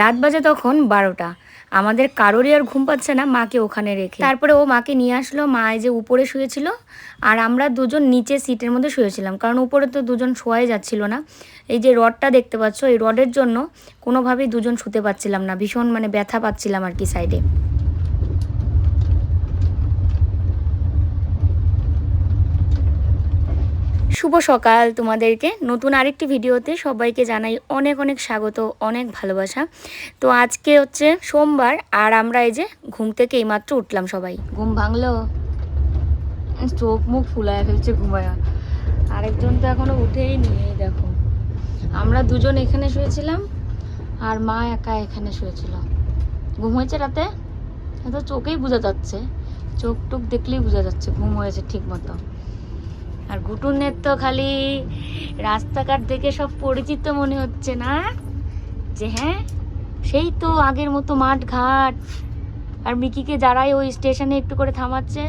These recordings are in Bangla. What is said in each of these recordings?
রাত বাজে তখন বারোটা। আমাদের কারোরই আর ঘুম পাচ্ছে না, মাকে ওখানে রেখে। তারপরে ও মাকে নিয়ে আসলো, মা এই যে উপরে শুয়েছিল, আর আমরা দুজন নিচে সিটের মধ্যে শুয়েছিলাম। কারণ উপরে তো দুজন শোয়াই যাচ্ছিল না। এই যে রডটা দেখতে পাচ্ছ, এই রডের জন্য কোনোভাবেই দুজন শুতে পাচ্ছিলাম না। ভীষণ মানে ব্যথা পাচ্ছিলাম আর কি সাইডে। শুভ সকাল তোমাদেরকে। নতুন আরেকটি ভিডিওতে সবাইকে জানাই অনেক অনেক স্বাগত, অনেক ভালোবাসা। তো আজকে হচ্ছে সোমবার, আর আমরা এই যে ঘুম থেকে এইমাত্র উঠলাম সবাই। ঘুম ভাঙলো? চোখ মুখ ফুলায় ফেলছে ঘুমায়া। আরেকজন তো এখনও উঠেই নি, এই দেখো। আমরা দুজন এখানে শুয়েছিলাম, আর মা একা এখানে শুয়েছিল। ঘুম হয়েছে রাতে? তো চোখেই বোঝা যাচ্ছে। চোখ টুক দেখলেই বোঝা যাচ্ছে, ঘুম হয়েছে ঠিক মতো। আর ঘুটুনের তো খালি রাস্তাঘাট দেখে সব পরিচিত মনে হচ্ছে না? যে হ্যাঁ সেই তো আগের মতো মাঠ ঘাট আর মিকিকে যারাই ওই স্টেশনে একটু করে থামাচ্ছে,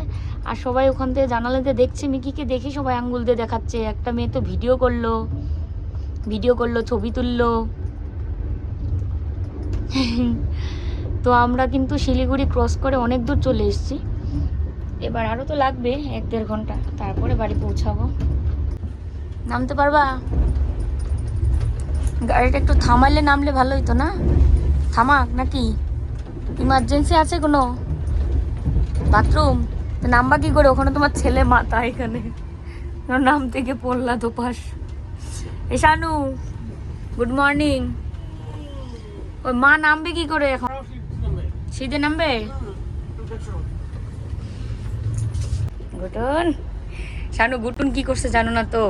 আর সবাই ওখান থেকে জানালাতে দেখছে, মিকিকে দেখে সবাই আঙ্গুল দিয়ে দেখাচ্ছে। একটা মেয়ে তো ভিডিও করল ভিডিও করল, ছবি তুললো। তো আমরা কিন্তু শিলিগুড়ি ক্রস করে অনেক দূর চলে এসেছি। এবার আরও তো লাগবে এক দেড় ঘণ্টা। তারপরে বাড়ি পৌঁছাবো। নামতে পারবা? গাড়িটা একটু থামালে নামলে ভালো হইতো না? থামাক নাকি? ইমার্জেন্সি আছে কোনো? বাথরুম? নামবা কি করে? ওখানে তোমার ছেলে মাথা এখানে। নাম থেকে পড়লা তো পাশ এ শানু গুড মর্নিং। ওই মা নামবে কি করে এখন? সিধে নামবে? গুটুন শানু গুটুন কি করছে জানো না তো?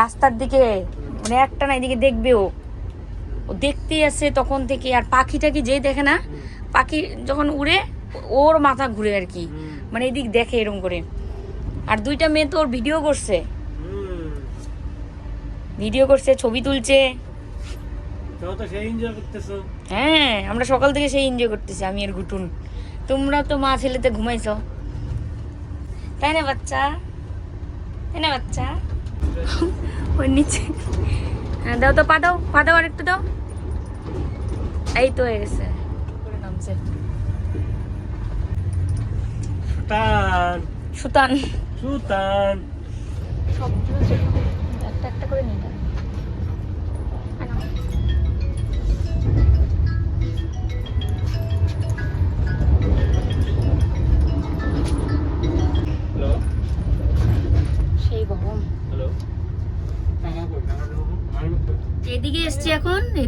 রাস্তার দিকে মানে একটা না এদিকে দেখবে ও। ও দেখতেই আছে তখন থেকে আর পাখিটাকে যেই দেখে না পাখি যখন উড়ে ওর মাথা ঘুরে আর কি। মানে এদিক দেখে এরকম করে। আর দুইটা মেয়ে তো ওর ভিডিও করছে। ভিডিও করছে ছবি তুলছে। হ্যাঁ আমরা সকাল থেকে সেই এনজয় করতেছি আমি আর গুটুন তোমরা তো মা ছেলেতে ঘুমাইছো। তাই না বাচ্চা তাই না বাচ্চা ওই নিচে হ্যাঁ দাও তো পা দাও পা দাও আর একটু দাও এই তো হয়ে গেছে নামছে সুতান সুতান সুতান একটা একটা করে নিয়ে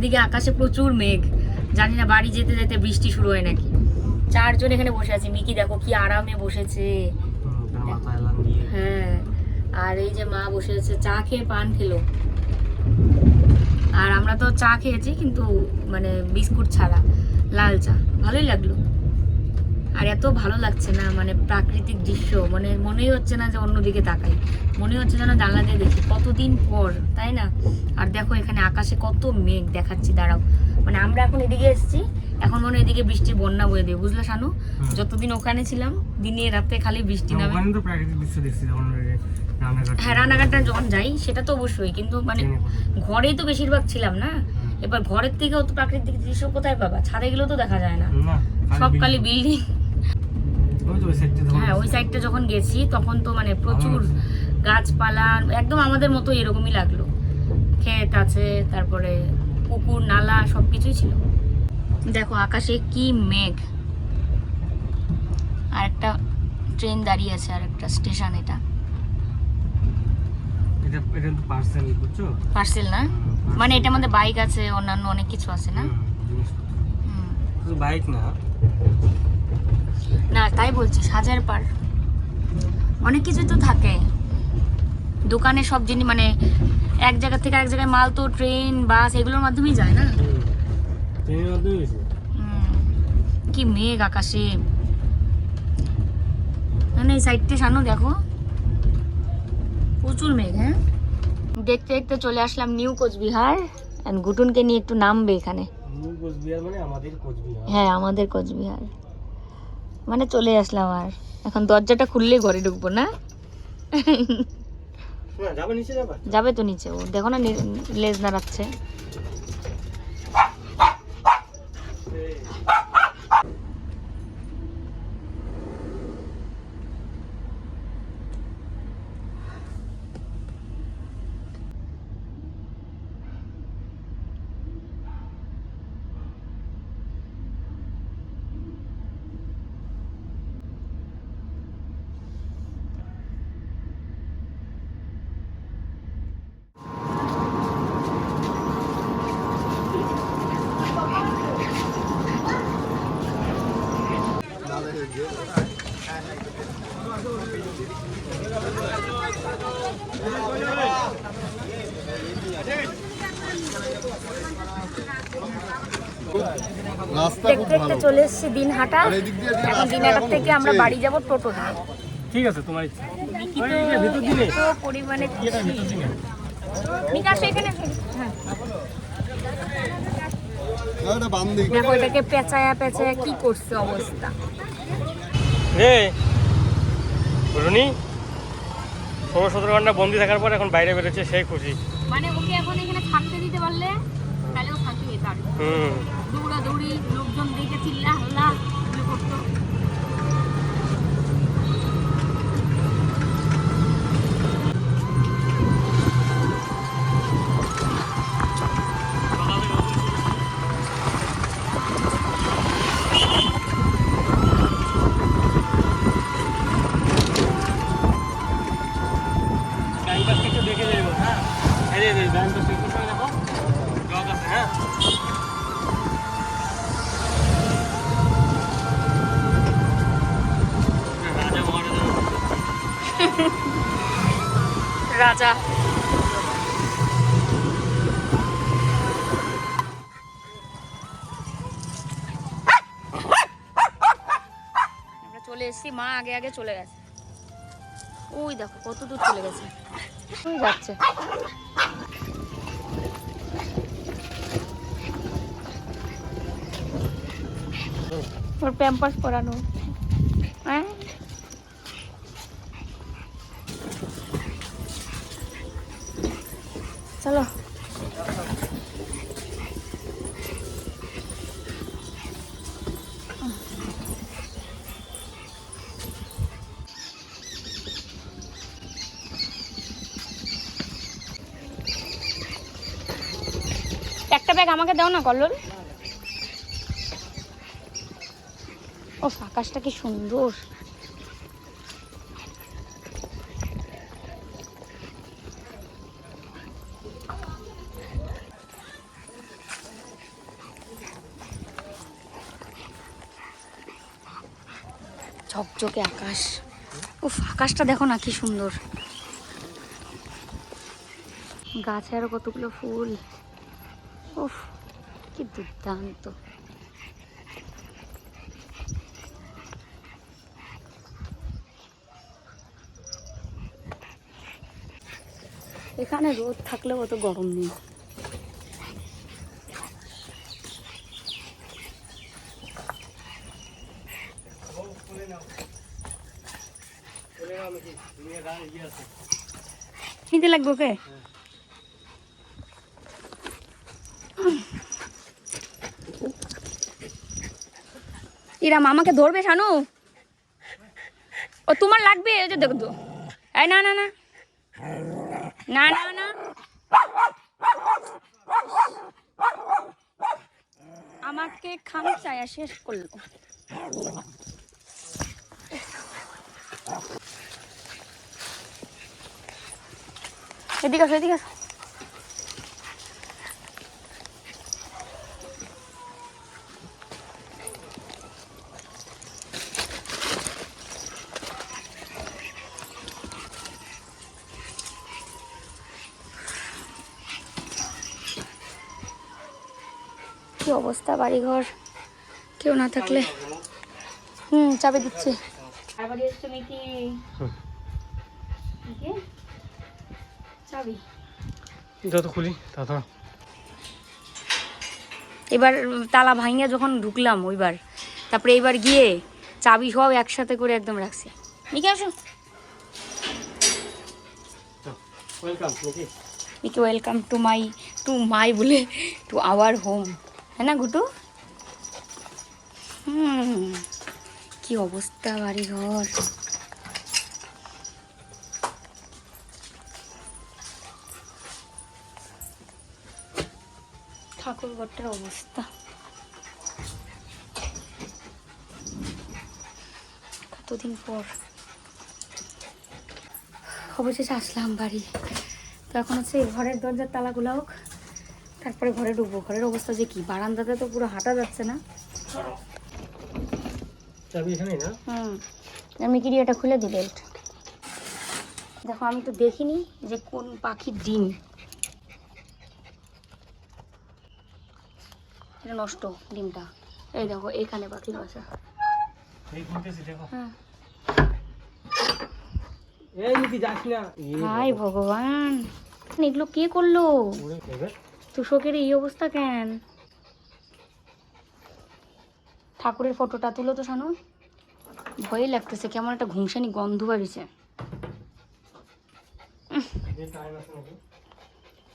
এদিকে আকাশে প্রচুর মেঘ। জানি না, বাড়ি যেতে যেতে বৃষ্টি শুরু হয় নাকি। চারজন এখানে বসে আছে। মিকি, দেখো কি আরামে বসেছে। হ্যাঁ আর এই যে মা বসে আছে, চা খেয়ে পান খেলো। আর আমরা তো চা খেয়েছি, কিন্তু মানে বিস্কুট ছাড়া, লাল চা। ভালোই লাগল। আর এত ভালো লাগছে না মানে প্রাকৃতিক দৃশ্য মানে মনেই হচ্ছে না যে অন্যদিকে তাকাই। মনে হচ্ছে যেন জানলা দিয়ে দেখি কতদিন পর তাই না? আর দেখো এখানে আকাশে কত মেঘ দেখাচ্ছি দাঁড়াও। মানে আমরা এখন এদিকে এসেছি এখন মনে এদিকে বৃষ্টি বন্যা বয়ে দেবে বুঝলে শানু? যতদিন ওখানে ছিলাম দিনে রাতে খালি বৃষ্টি নামে। হ্যাঁ রানাঘাটটা যখন যাই সেটা তো অবশ্যই কিন্তু মানে ঘরেই তো বেশিরভাগ ছিলাম না। এবার ঘরের থেকেও তো প্রাকৃতিক দৃশ্য কোথায় পাবা? ছাদে গেলেও তো দেখা যায় না। না সব খালি বিল্ডিং। ওই সাইডটা হ্যাঁ ওই সাইডটা যখন গেছি তখন তো মানে প্রচুর গাছপালা একদম আমাদের মতো এরকমই লাগল। ক্ষেত আছে তারপরে পুকুর নালা সব কিছুই ছিল। দেখো আকাশে কি মেঘ। আর একটা ট্রেন দাঁড়িয়ে আছে আর একটা স্টেশন এটা। এটা এটা তো পার্সেল বুঝছ? পার্সেল না? মানে এটার মধ্যে বাইক আছে অন্যান্য অনেক কিছু আছে না? শুধু বাইক না না তাই বলছি সাজার পার। অনেক কিছু তো থাকে। দোকানে সব জিনিস মানে এক জায়গা থেকে এক জায়গায় মাল তো ট্রেন বাস এগুলোর মাধ্যমেই যায় না। কি মেঘ আকাশে। মানে এই সাইডটা সামনে দেখো। প্রচুর মেঘ হ্যাঁ? দেখতে দেখতে চলে আসলাম নিউ কোচবিহার অ্যান্ড গুটুনকে নিয়ে একটু নামবে এখানে। নিউ কোচবিহার মানে আমাদের কোচবিহার। হ্যাঁ আমাদের কোচবিহার। মানে চলে আসলাম আর। এখন দরজাটা খুললে ঘরে ঢুকবো না? যাবে তো নিচে ও। দেখো না নি- লেজ নাড়াচ্ছে। দেখতে দেখতে চলে এসেছি দিনহাটা। এখন দিনহাটার থেকে আমরা বাড়ি যাব টোটো নিয়ে ঠিক আছে তোমার ইচ্ছা। পরিমাণে বিকাশ এখানে হ্যাঁ। না, এটা বাম দিক। দেখো এটাকে পেঁচায়া পেঁচায়া কি করছে অবস্থা। রে রুনি ষোলো সতেরো ঘণ্টা বন্দি থাকার পর এখন বাইরে বেরোচ্ছে সেই খুশি। মানে ওকে এখন এখানে থাকতে দিতে পারলে থাকবে তার। হুম। দৌড়াদৌড়ি লোকজন দেখে চিল্লা হাল্লা এসেছি মা আগে আগে চলে গেছে। ওই দেখো, কত দূর চলে গেছে। ওই যাচ্ছে। ওর প্যাম্পাস পরানো। হ্যাঁ চলো একটা ব্যাগ আমাকে দাও না, কল্লোল। ও আকাশটা কি সুন্দর। ঝকঝকে আকাশ। উফ, আকাশটা দেখো না কি সুন্দর। গাছে আরও কতগুলো ফুল। দুর্দান্ত। এখানে রোদ থাকলেও অত গরম নেই। নিতে লাগবে ওকে? ইরাম আমাকে ধরবে শানু? ও, তোমার লাগবে ওই যে দেখো তো। এই না না না। না না না। আমাকে খামচায়া শেষ করল। এদিকে আসো এদিকে আসো। অবস্থা বাড়িঘর কেউ না থাকলে। হুম চাবি দিচ্ছি। যত খুলি তত এবার তালা ভাঙিয়ে যখন ঢুকলাম ওইবার তারপরে এইবার গিয়ে চাবি সব একসাথে করে একদম রাখছি। নিকে আসো। ওয়েলকাম নাকি welcome to my to my বলে টু আওয়ার হোম হ্যাঁ না গুটু কি অবস্থা বাড়ি ঘর ঠাকুর ঘরটার অবস্থা কতদিন পর অবশেষে আসলাম বাড়ি তো এখন হচ্ছে ঘরের দরজার তালাগুলো হোক তারপরে ঘরে ঢুকবো। ঘরের অবস্থা যে কি? বারান্দাতে তো পুরো হাঁটা যাচ্ছে না। হুম। আমি কি এটা খুলে দিই বেল্ট। দেখো আমি তো দেখিনি যে কোন পাখির ডিম। এটা নষ্ট ডিমটা। এই দেখো এখানে পাখির বাসা হ্যাঁ। হাই ভগবান। এগুলো কে করল? তুষকের এই অবস্থা কেন? ঠাকুরের ফটোটা তুলো তো শানু। ভয়ই লাগতেছে কেমন একটা ঘুমসানি গন্ধ বাড়িছে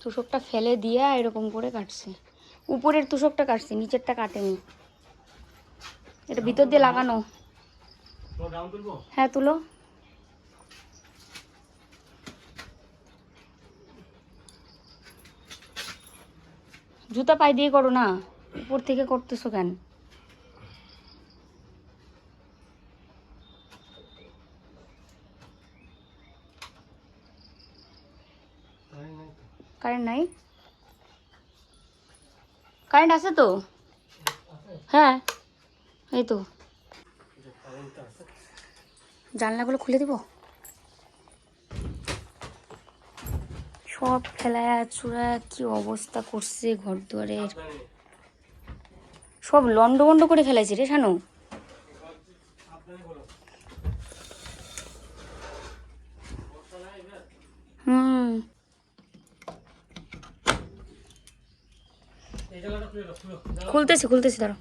তুষকটা ফেলে দিয়ে এরকম করে কাটছে। উপরের তুষকটা কাটছে নিচেরটা কাটেনি। এটা ভিতর দিয়ে লাগানো। হ্যাঁ তুলো। জুতা পায়ে দিয়ে করো না। উপর থেকে করতেছো কেন। কারেন্ট নাই? কারেন্ট আছে তো? হ্যাঁ এই তো। জানলাগুলো খুলে দিব? সব ফেলায় চূড়া কি অবস্থা করছে ঘর দুয়ারের সব লন্ড বন্ড করে ফেলাইছে রে শানু। হুম। খুলতেছি খুলতেছি ধরো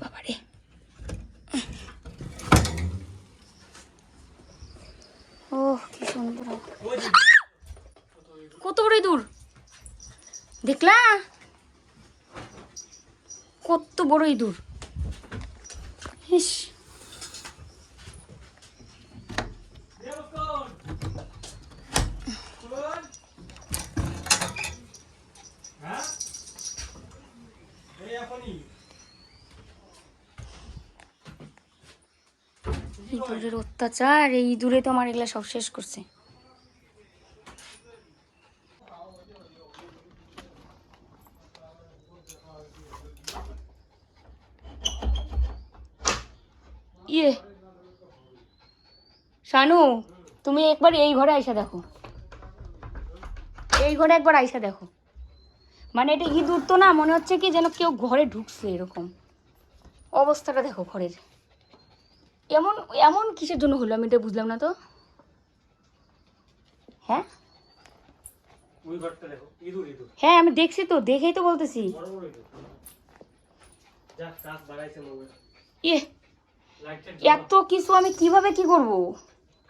বাবারে। ও কি সুন্দর কত বড় দূর? দেখলা? কত বড় ইঁদুর ইস। ইঁদুরের অত্যাচার, এই ইঁদুরে তো আমার এগুলা সব শেষ করছে। শানু তুমি একবার এই ঘরে আইসা দেখো। এই ঘরে একবার আইসা দেখো। মানে এটা ইঁদুর তো না মনে হচ্ছে কি যেন কেউ ঘরে ঢুকছে এরকম। অবস্থাটা দেখো ঘরের। এমন এমন কিসের জন্য হলো? আমি এটা বুঝলাম না তো। হ্যাঁ? হ্যাঁ আমি দেখছি তো দেখেই তো বলতেছি। ইয়ে এত কিছু আমি কীভাবে কি করব?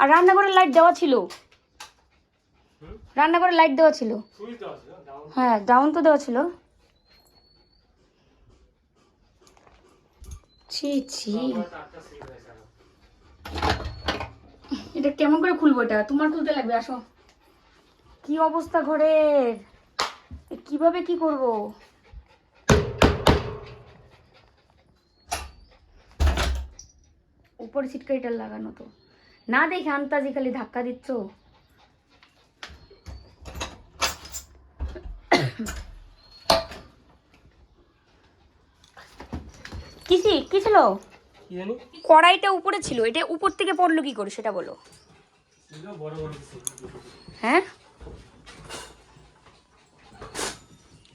আর রান্নাঘরে লাইট দেওয়া ছিল? রান্নাঘরে লাইট দেওয়া ছিল। হ্যাঁ ডাউন তো দেওয়া ছিল। ছি ছি। এটা কেমন করে খুলবো এটা? তোমার খুলতে লাগবে আসো। কি অবস্থা ঘরের? কীভাবে কি করব? উপরে সিটকারিটা লাগানো তো। না দেখে আন্তাজি খালি ধাক্কা দিচ্ছ? কিসি কি ছিল? কড়াইটা উপরে ছিল এটা উপর থেকে পড়ল কি করে সেটা বলো। হ্যাঁ?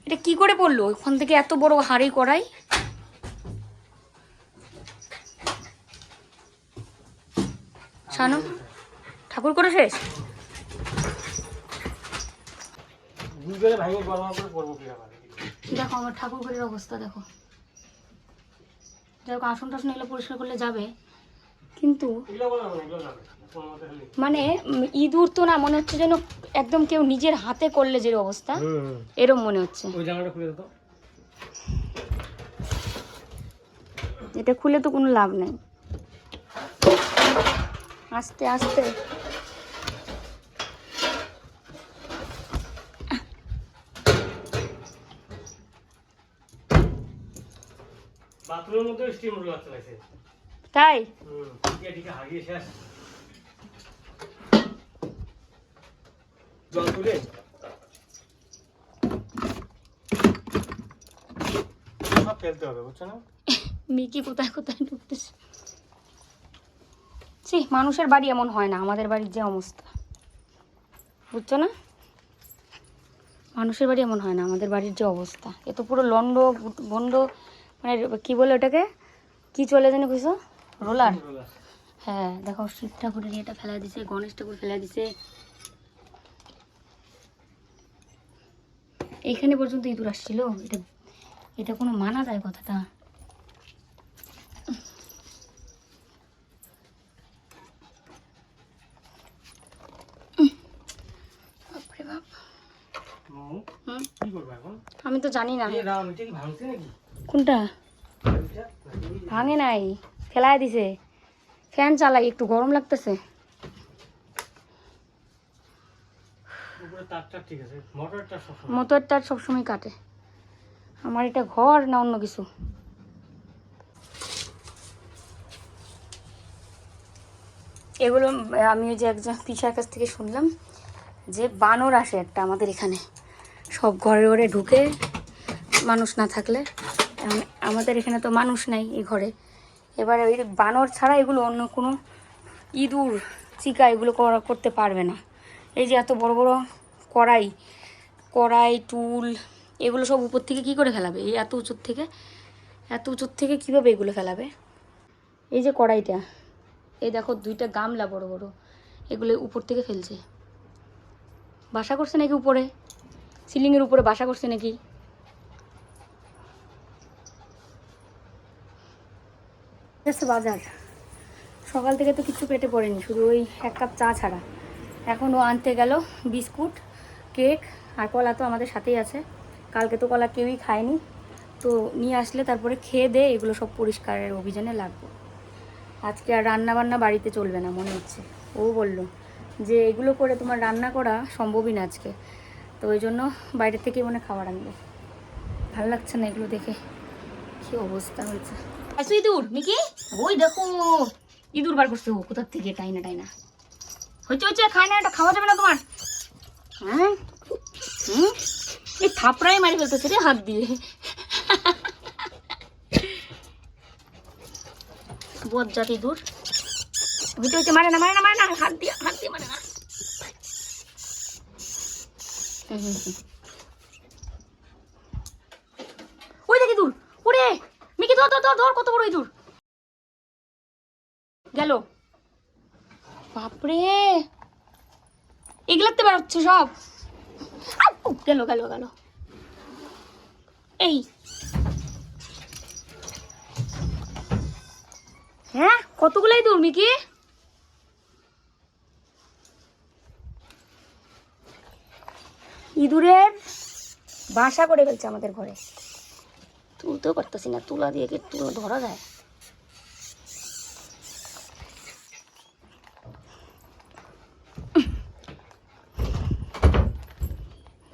এটা কি করে পড়ল? ওখান থেকে এত বড় হাঁড়ি কড়াই? শানু ঠাকুর করে শেষ? দেখো আমার ঠাকুর ঘরের অবস্থা দেখো। যাই হোক আসন টাসন এগুলো পরিষ্কার করলে যাবে। কিন্তু মানে ইঁদুর তো না মনে হচ্ছে যেন একদম কেউ নিজের হাতে করলে যে অবস্থা এরম মনে হচ্ছে। এটা খুলে তো কোনো লাভ নেই। আস্তে আস্তে। বাথরুমের মধ্যে স্টিম রোলার চালাইছে। তাই? হুম ঠিক আছে ঠিক আছে হাগিয়ে শেষ জল তুলে। সব ফেলতে হবে বুঝছ না? মিকি কোথায় কোথায় ঢুকতেছে? সে মানুষের বাড়ি এমন হয় না, আমাদের বাড়ির যে অবস্থা। বুঝছ না? মানুষের বাড়ি এমন হয় না, আমাদের বাড়ির যে অবস্থা। এ তো পুরো লন্ড, বন্ড মানে কি বলে ওটাকে? কি চলে জানি বুঝছ রোলার। হ্যাঁ দেখো, শিব ঠাকুরের এটা ফেলা দিছে, গণেশ ঠাকুর ফেলা দিছে। এইখানে পর্যন্ত ইঁদুর আসছিল? এটা এটা কোনো মানা যায় কথাটা বাপরে বাপ হুম, হুম কি করব এখন আমি তো জানি না। কোনটা? ভাঙে নাই ফেলায় দিছে। ফ্যান চালাই একটু গরম লাগতেছে। মোটরটা সবসময় কাটে। আমার এটা ঘর না অন্য কিছু? এগুলো আমি ওই যে একজন পিসার কাছ থেকে শুনলাম যে বানর আসে একটা আমাদের এখানে। সব ঘরে ঘরে ঢুকে মানুষ না থাকলে। আমাদের এখানে তো মানুষ নাই এই ঘরে। এবারে ওই বানর ছাড়া এগুলো অন্য কোনো ইঁদুর, চিকা এগুলো করা, করতে পারবে না। এই যে এত বড় বড় কড়াই কড়াই, টুল, এগুলো সব উপর থেকে কি করে ফেলাবে? এই এত উঁচুর থেকে? এত উঁচুর থেকে কীভাবে এগুলো ফেলাবে? এই যে কড়াইটা, এই দেখো দুইটা গামলা বড় বড়, এগুলো উপর থেকে ফেলছে। বাসা করছে নাকি উপরে? সিলিংয়ের উপরে বাসা করছে নাকি? বাজার। সকাল থেকে তো কিছু পেটে পড়েনি, শুধু ওই এক কাপ চা ছাড়া। এখন ও আনতে গেল বিস্কুট, কেক আর কলা তো আমাদের সাথেই আছে। কালকে তো কলা কেউই খায়নি। তো নিয়ে আসলে তারপরে খেয়ে দে, এগুলো সব পরিষ্কারের অভিযানে লাগবো। আজকে আর রান্না বান্না বাড়িতে চলবে না, মনে হচ্ছে। ও বলল যে, এগুলো করে তোমার রান্না করা সম্ভবই না আজকে। তো ওই জন্য বাইরে থেকে মনে খাবার আনবে। ভালো লাগছে না এগুলো দেখে। কি অবস্থা হয়েছে। আসো ইঁদুর মিকি? ওই দেখো, ইঁদুর বার করছে কোথার থেকে টাইনা টাইনা। হচ্ছে হচ্ছে খায় না, এটা খাওয়া যাবে না তোমার। হ্যাঁ? হুম? এই থাপড়াই মারি ফেলতেছে রে হাত দিয়ে। বজ্জাত ইঁদুর। হইতে হচ্ছে মারে না মারে না মারে না, হাত দিয়ে হাত দিয়ে মারে না হুম, হুম, হুম। ওই দেখি দূর। ওরে, মিকি, ধর ধর ধর কত বড় ইঁদুর গেল। বাপরে। এগুলাতে বেরোচ্ছে সব। গেল গেল গেল। এই। হ্যাঁ কতগুলাই দূর, মিকি? ইঁদুরের বাসা করে ফেলছে আমাদের ঘরে। তুলতেও পারতেছি না, তুলা দিয়ে কি তুলো ধরা যায়?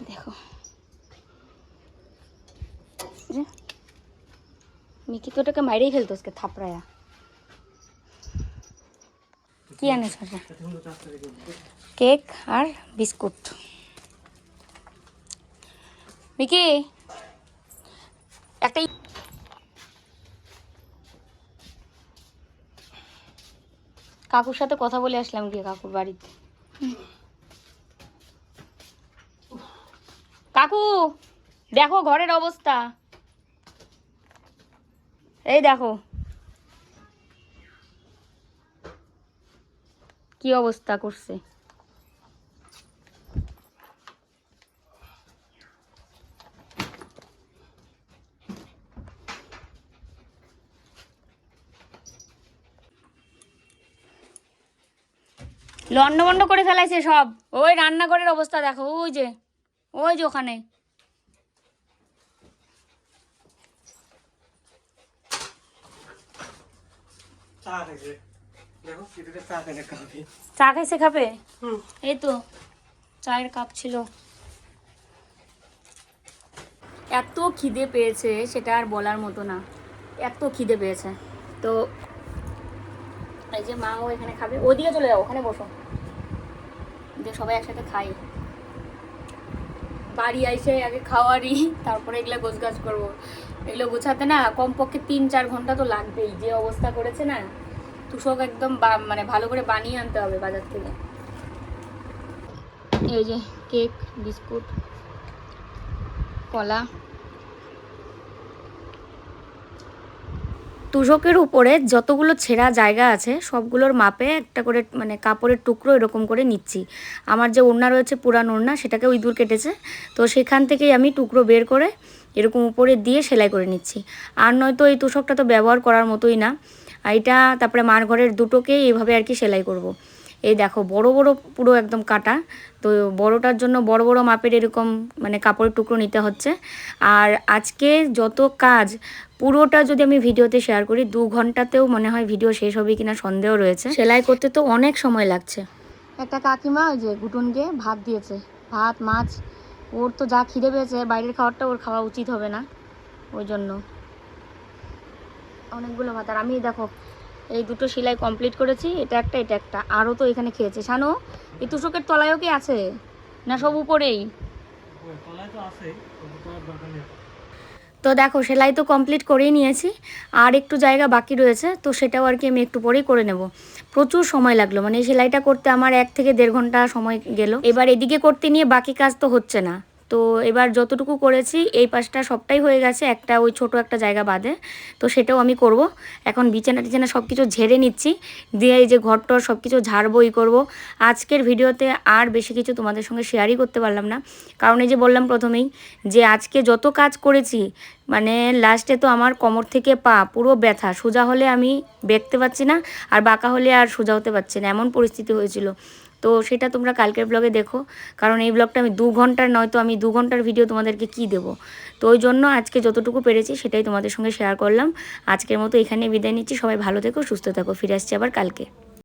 দেখো। মিকি তো ওটাকে মাইরেই ফেলতো আজকে, থাপড়ায়া। কি আনিস কেক আর বিস্কুট। মিকি, একটা কাকুর সাথে কথা বলে আসলাম গিয়ে কাকুর বাড়িতে। কাকু, দেখো ঘরের অবস্থা। এই দেখো। কি অবস্থা করছে? লন্ডভন্ড করে ফেলাইছে সব। ওই রান্নাঘরের অবস্থা দেখো ওই যে ওই যে ওখানে। চা খাইছে। খাবে এই তো চায়ের কাপ ছিল। এত খিদে পেয়েছে সেটা আর বলার মতো না। এত খিদে পেয়েছে। তো এই যে মাও এখানে খাবে। ওদিকে চলে যাও ওখানে বসো। দিয়ে সবাই একসাথে খাই। বাড়ি আইসে আগে খাওয়ারই, তারপরে এগুলো গোছগাছ করব। এগুলো গোছাতে না কমপক্ষে তিন চার ঘণ্টা তো লাগবেই। যে অবস্থা করেছে না, তুষক একদম মানে ভালো করে বানিয়ে আনতে হবে বাজার থেকে। এই যে কেক, বিস্কুট, কলা। তুষকের উপরে যতগুলো ছেঁড়া জায়গা আছে, সবগুলোর মাপে একটা করে মানে কাপড়ের টুকরো এরকম করে নিচ্ছি। আমার যে ওড়না রয়েছে পুরান ওড়না, সেটাকে ইঁদুর কেটেছে। তো সেখান থেকেই আমি টুকরো বের করে এরকম উপরে দিয়ে সেলাই করে নিচ্ছি। আর নয়তো এই তুষকটা তো ব্যবহার করার মতোই না। এটা তারপরে মার ঘরের দুটোকেই এইভাবে আর কি সেলাই করব। এই দেখো, বড় বড় পুরো একদম কাটা। তো বড়টার জন্য বড় বড় মাপের এরকম মানে কাপড়ের টুকরো নিতে হচ্ছে। আর আজকে যত কাজ, পুরোটা যদি আমি ভিডিওতে শেয়ার করি, দু ঘন্টাতেও মনে হয় ভিডিও শেষ হবে কিনা সন্দেহ রয়েছে। সেলাই করতে তো অনেক সময় লাগছে। একটা কাকিমা ওই যে গুটুনকে ভাত দিয়েছে। ভাত, মাছ, ওর তো যা খিদে পেয়েছে, বাইরের খাবারটা ওর খাওয়া উচিত হবে না। ওই জন্য। অনেকগুলো ভাত। আর আমি দেখো এই দুটো সেলাই কমপ্লিট করেছি, এটা একটা এটা একটা। আরও তো এখানে খেয়েছে। শানু, এই তুষকের তলায়ও কি আছে? না সব উপরেই? তো দেখো, সেলাই তো কমপ্লিট করেই নিয়েছি। আর একটু জায়গা বাকি রয়েছে, তো সেটাও আর কি আমি একটু পরেই করে নেব। প্রচুর সময় লাগল মানে সেলাইটা করতে আমার এক থেকে দেড় ঘণ্টা সময় গেল। এবার এদিকে করতে নিয়ে বাকি কাজ তো হচ্ছে না। তো এবার যতটুকু করেছি, এই পাশটা সবটাই হয়ে গেছে, একটা ওই ছোট একটা জায়গা বাদে। তো সেটাও আমি করব। এখন বিছানা টিছানা সব কিছু ঝেড়ে নিচ্ছি, দিয়ে এই যে ঘরটর সব কিছু ঝাড়বো ই করব। আজকের ভিডিওতে আর বেশি কিছু তোমাদের সঙ্গে শেয়ারই করতে পারলাম না। কারণ এই যে বললাম প্রথমেই, যে আজকে যত কাজ করেছি মানে লাস্টে তো আমার কোমর থেকে পা পুরো ব্যথা, সোজা হলে আমি দেখতে পাচ্ছি না, আর বাঁকা হলে আর সোজা হতে পারছি না, এমন পরিস্থিতি হয়েছিল। তো সেটা তোমরা কালকের ব্লগে দেখো। কারণ এই ব্লগটা আমি দু ঘণ্টার নয় তো আমি দু ঘণ্টার ভিডিও তোমাদেরকে কি দেব? তো ওই জন্য আজকে যতটুকু পেরেছি সেটাই তোমাদের সঙ্গে শেয়ার করলাম। আজকের মতো এখানে বিদায় নিচ্ছি। সবাই ভালো থেকো, সুস্থ থাকো। ফিরে আসছি আবার কালকে।